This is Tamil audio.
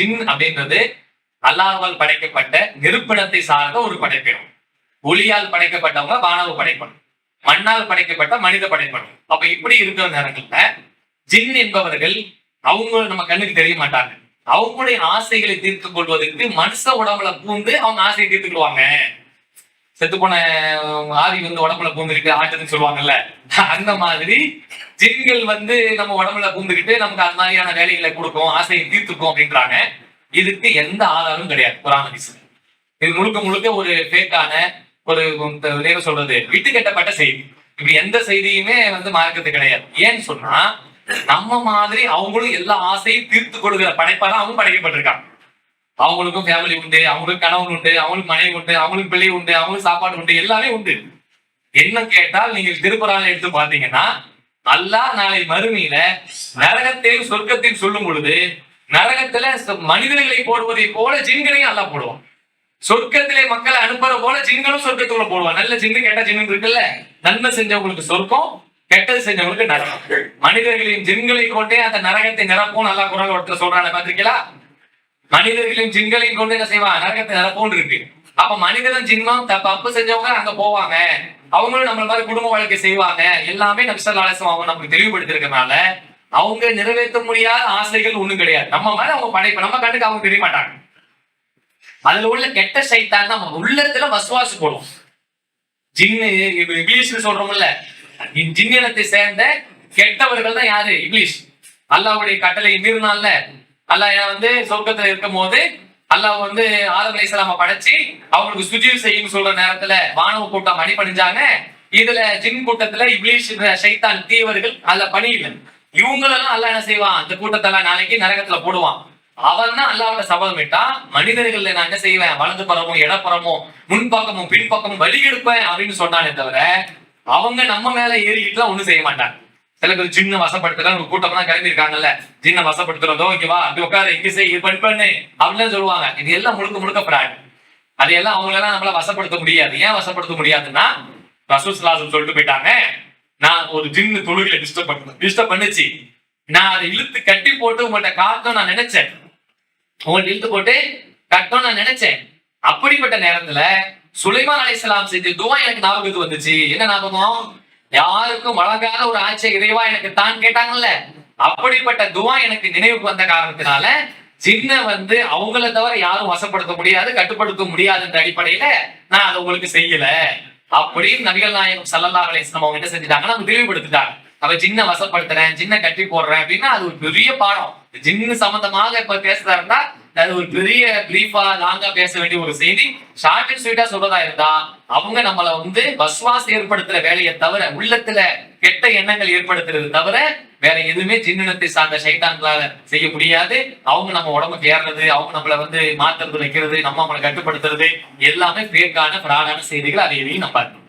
ஜின் அப்படின்றது அல்லாஹால் படைக்கப்பட்ட நெருப்பிடத்தை சார்ந்த ஒரு படைப்பினம். ஒளியால் படைக்கப்பட்டவங்க வானவ படைப்பணும் மண்ணால் படைக்கப்பட்ட மனித படைப்பணும் அப்ப இப்படி இருக்கிற நேரங்கள்ல ஜின் என்பவர்கள் அவங்க நம்ம கண்ணுக்கு தெரிய மாட்டாங்க. அவங்களுடைய ஆசைகளை தீர்த்துக் கொள்வதற்கு மனுஷ உடம்புல பூந்து அவங்க ஆசையை தீர்த்துக்கிடுவாங்க. செத்து போன ஆவி வந்து உடம்புல பூந்துக்கிட்டு ஆட்டுன்னு சொல்லுவாங்கல்ல. அந்த மாதிரி ஜின்கள் வந்து நம்ம உடம்புல பூந்துக்கிட்டு நமக்கு அந்த மாதிரியான வேலைகளை கொடுக்கும் ஆசையை தீர்த்துக்கும் அப்படின்றாங்க. இதுக்கு எந்த ஆதாரமும் கிடையாது குரான் ஹதீஸ்ல இது முழுக்க முழுக்க ஒரு ஃபேக்கான ஒரு இந்த என்ன சொல்றது விட்டு கட்டப்பட்ட செய்தி. இப்படி எந்த செய்தியுமே வந்து மார்க்கத்து கிடையாது. ஏன்னு சொன்னா நம்ம மாதிரி அவங்களும் எல்லா ஆசையும் தீர்த்து கொடுக்கிற படைப்பாக அவங்க படைக்கப்பட்டிருக்காங்க. அவங்களுக்கும் ஃபேமிலி உண்டு அவங்களுக்கு கணவன் உண்டு அவங்களுக்கு மனைவி உண்டு அவங்களுக்கு பிள்ளை உண்டு அவங்களுக்கு சாப்பாடு உண்டு எல்லாமே உண்டு. என்ன கேட்டால் நீங்கள் திருப்புறால எடுத்து பாத்தீங்கன்னா நல்லா நாளை மறுமையில நரகத்தையும் சொர்க்கத்தையும் சொல்லும் பொழுது நரகத்துல மனிதர்களை போடுவதை போல ஜின்களையும் அல்லா போடுவான். சொர்க்கத்திலே மக்களை அனுப்புற போல ஜின்களும் சொர்க்கத்துக்குள்ள போடுவான். நல்ல ஜின்னு கெட்ட ஜின்னு இருக்குல்ல? நன்மை செஞ்சவங்களுக்கு சொர்க்கம் கெட்டது செஞ்சவங்களுக்கு நரகம். மனிதர்களையும் ஜின்களை கொண்டே அந்த நரகத்தை நிரப்பும் நல்லா குரல் ஒருத்தர் சொல்றாங்க பாத்திருக்கீங்களா மனிதர்களின் ஜின்களையும் கொண்டு என்ன செய்வான்? நரகத்தை நிரப்போன்னு இருக்கு அப்ப மனிதனும் ஜின்னும் தப்பு செஞ்சவங்க அங்க போவாங்க. அவங்களும் நம்மள மாதிரி குடும்ப வாழ்க்கை செய்வாங்க. எல்லாமே நபிசல்லாசம் அவங்க நமக்கு தெளிவுபடுத்திருக்கனால அவங்க நிறைவேற்ற முடியாத ஆசைகள் ஒண்ணும் கிடையாது. நம்ம மேல அவங்க படைப்பு நம்ம கண்டுக்கு அவங்க தெரிய மாட்டாங்க. அதுல உள்ள கெட்ட சைத்தான் நம்ம. உள்ளத்துல வசுவாசு போடும். ஜின்னு இப்ப இங்கிலீஷ்னு சொல்றோம்ல. இ- ஜின்னினத்தை சேர்ந்த கெட்டவர்கள் தான் யாரு? இங்கிலீஷ். அல்லாவுடைய கட்டளை மீறினால அல்லாஹ் வந்து சொர்க்கத்துல இருக்கும் போது அல்லாஹ் வந்து ஆதம் அலைஹிஸ்ஸலாம படைச்சு அவங்களுக்கு சுஜீவ் செய்யும் சொல்ற நேரத்துல வானவ கூட்டம் அடிபணிஞ்சாங்க. இதுல ஜின் கூட்டத்துல இப்ளீஷ் சைத்தான் தீவர்கள் அல்ல பணி இவங்களெல்லாம் அல்லாஹ் என்ன செய்வான்? அந்த கூட்டத்தெல்லாம் நாளைக்கு நரகத்துல போடுவான். அவன் தான் அல்லாவோட சபதம் விட்டா மனிதர்கள்ல நான் என்ன செய்வேன்? வலது பரமும் இடப்புறமும் முன்பக்கமும் பின்பக்கமும் வழி எடுப்பேன் அப்படின்னு சொன்னானே தவிர அவங்க நம்ம மேல ஏறிக்கிட்டு ஒண்ணும் செய்ய மாட்டாங்க. சில பேர் ஜின்ன வசப்படுத்துறா ஒரு கூட்டம் தான் கிளம்பி இருக்காங்கல்ல ஜின்ன வசப்படுத்துறதோ ஓகேவா அப்படி உட்காரு இங்க செய் இது பண்ணு பண்ணு அப்படின்னு சொல்லுவாங்க. இது எல்லாம் முழுக்க முழுக்க பிராட். அதையெல்லாம் அவங்களெல்லாம் நம்மள வசப்படுத்த முடியாது. ஏன் வசப்படுத்த முடியாதுன்னா ரசூஸ்லாசம் சொல்லிட்டு போயிட்டாங்க. நான் ஒரு ஜின்னு தொழுகையில டிஸ்டர்ப் பண்ண டிஸ்டர்ப் பண்ணுச்சு. நான் அதை இழுத்து கட்டி போட்டு உங்கள்கிட்ட காட்டும் நான் நினைச்சேன். உங்கள்கிட்ட இழுத்து போட்டு கட்டும் நான் நினைச்சேன். அப்படிப்பட்ட நேரத்துல சுலைமான் அலைஹிஸ்ஸலாம் செஞ்ச துவா எனக்கு ஞாபகத்துக்கு வந்துச்சு. என்ன ஞாபகம்? யாருக்கும் வழங்காத ஒரு ஆட்சியை இறைவா எனக்கு தான் கேட்டாங்கல்ல? அப்படிப்பட்ட துவா எனக்கு நினைவுக்கு வந்த காரணத்தினால சின்ன வந்து அவங்கள தவிர யாரும் வசப்படுத்த முடியாது கட்டுப்படுத்த முடியாது என்ற அடிப்படையில நான் அதை உங்களுக்கு செய்யல. அப்படின்னு நபிகள் நாயகம் சல்லல்லா அலிஸ்லாம் அவங்க என்ன செஞ்சுட்டாங்கன்னா அவங்க தெளிவுபடுத்திட்டாங்க அவ சின்ன வசப்படுத்துறேன் சின்ன கட்டி போடுறேன் அப்படின்னா அது ஒரு பெரிய பாடம். ஜின்னு சம்பந்தமாக இப்ப பேசுறதா இருந்தா அது ஒரு பெரிய பிரீஃபா லாங்கா பேச வேண்டிய ஒரு செய்தி. ஷார்ட் அண்ட் ஸ்வீட்டா சொல்றதா இருந்தா அவங்க நம்மள வந்து வஸ்வாஸ் ஏற்படுத்துற வேலையை தவிர உள்ளத்துல கெட்ட எண்ணங்கள் ஏற்படுத்துறது தவிர வேற எதுவுமே ஜின்னினத்தை சார்ந்த சைத்தான்களால செய்ய முடியாது. அவங்க நம்ம உடம்புக்கு ஏறுறது அவங்க நம்மள வந்து மாத்துறது வைக்கிறது நம்ம அவங்களை கட்டுப்படுத்துறது எல்லாமே பேக்கான பிராடான செய்திகள் அதை எதையும் நம்ம பார்க்கணும்.